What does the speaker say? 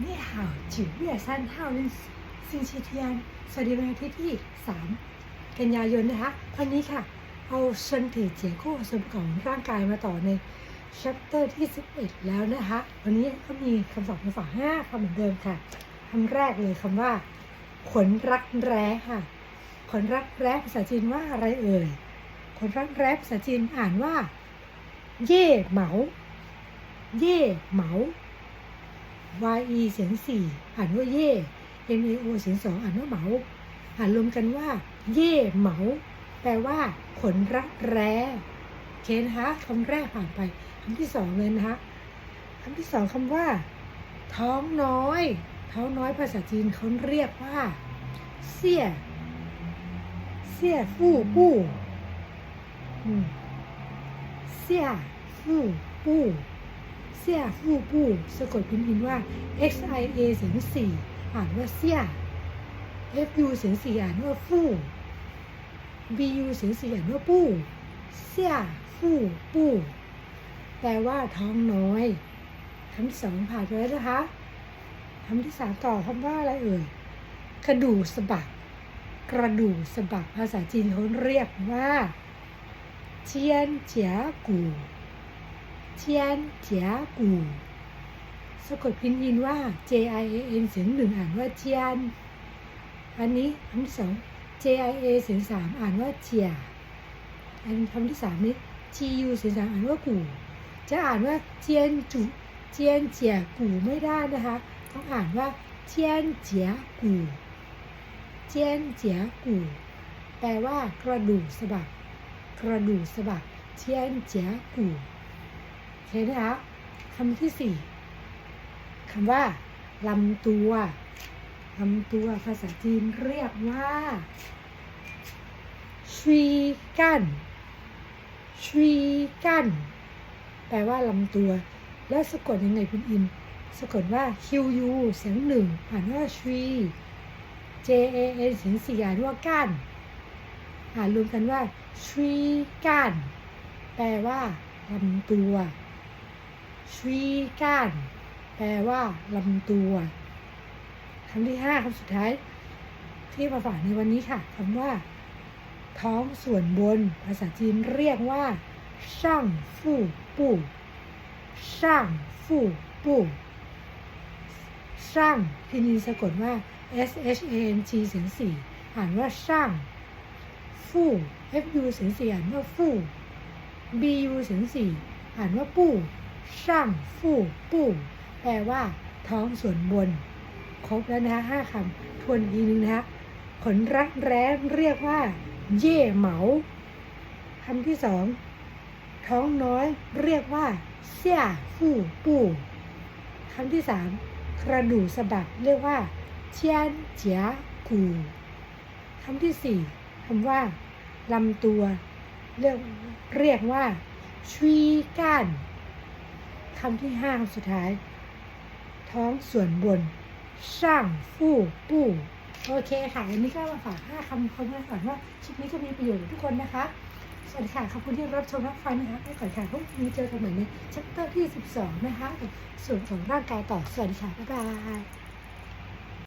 นี่ห่าวจิ๋วเวียสั้นท่าลิซินชิเทียนสวัสดีวันอาทิตย์ที่ 3 กันยายนนะคะวันนี้ค่ะ เอาชนเถเจียคู่ผสมของร่างกายมาต่อในชัปเตอร์ที่ 11 แล้วนะคะ วันนี้ก็มีคำสอนมาฝาก5คำเหมือนเดิมค่ะคำแรกเลยคำว่า ขนรักแร้ค่ะ ขนรักแร้ภาษาจีนว่าอะไรเอ่ย ขนรักแร้ภาษาจีนอ่านว่า เย่เหมา เย่เหมา y e เสียงสี่อ่านว่าเย่ m a o เสียงสองอ่านว่าเหมาอ่านรวมกันว่า เย่เหมา แปลว่า ขนรักแร้เคนะคะคำแรกผ่านไปคำที่สองเลยนะคะคำที่สองคำว่า ท้องน้อย ท้องน้อยภาษาจีนเขาเรียกว่า เสี่ย เสี่ยฟู่ปู้เสี่ยฟู่ปู้ เสี่ยฟู่ปู้สะกดพิมพ์ว่า x i a เสียงสี่อ่านว่าเสี่ย f u เสียงสี่อ่านว่าฟู่ b u เสียงสี่อ่านว่าปู้เสี่ยฟู่ปู้แปลว่าท้องน้อยคำที่สองผ่านไปแล้วนะคะคำที่สามต่อคำว่าอะไรเอ่ยกระดูกสะบัก กระดูกสะบักภาษาจีนเขาเรียกว่าเจียนเจียกู เจียนเจียกูสะกดพินยินว่า J I A N เสียงหนึ่งอ่านว่าเจียน อันนี้คำที่สอง J I A เสียงสามอ่านว่าเจีย อันคำที่สามนี้ G U เสียงสามอ่านว่ากู จะอ่านว่าเจียนจุเจียนเจียกูไม่ได้นะคะ ต้องอ่านว่าเจียนเจียกูเจียนเจียกูแปลว่ากระดูกสะบักกระดูกสะบักเจียนเจียกู เคนะคะคำที่สี่คำว่าลำตัวลำตัวภาษาจีนเรียกว่าชีกันชีกันแปลว่าลำตัว แล้วสะกดยังไงคุณอิน สะกดว่า Q U เสียงหนึ่งอ่านว่าชี J A N เสียงสี่อ่านว่าก้านอ่านรวมกันว่าทรีก้านแปลว่าลำตัว ทรีก้าน แปลว่าลำตัวคำที่ห้าคำสุดท้าย ที่มาฝากในวันนี้ค่ะคำว่า ท้องส่วนบน ภาษาจีนเรียกว่าช่างฟู่ปู่ช่างฟู่ปู่ช่างพินินสะกดว่า S H A N G เสียงสี่อ่านว่าช่างฟู่ F U เสียงสี่อ่านว่าฟู่ B U เสียงสี่อ่านว่าปู้ ช่างฟู่ปู้แปลว่า ท้องส่วนบน ครบแล้วนะห้าคำทวนอีกนึงนะขนรักแร้เรียกว่า เย่เหมาคำที่สองท้องน้อยเรียกว่าเสี่ยฟู่ปู้คำที่สามกระดูกสะบักเรียกว่าเชียนเจียกูคำที่สี่คำว่าลำตัว เรียกเรียกว่าชีก้าน คำที่ห้าคำสุดท้าย ท้องส่วนบน สร้างฟู่ปู่โอเคค่ะวันนี้ก็มาฝากห้าคำคำมาฝากว่าคลิปนี้จะมีประโยชน์ทุกคนนะคะ สวัสดีค่ะขอบคุณที่รับชมรับฟังนะคะไปก่อนค่ะพรุ่งนี้เจอกันใหม่ในชัปเตอร์ที่ 12 นะคะส่วนของร่างกายต่อสวัสดีค่ะบ๊ายบาย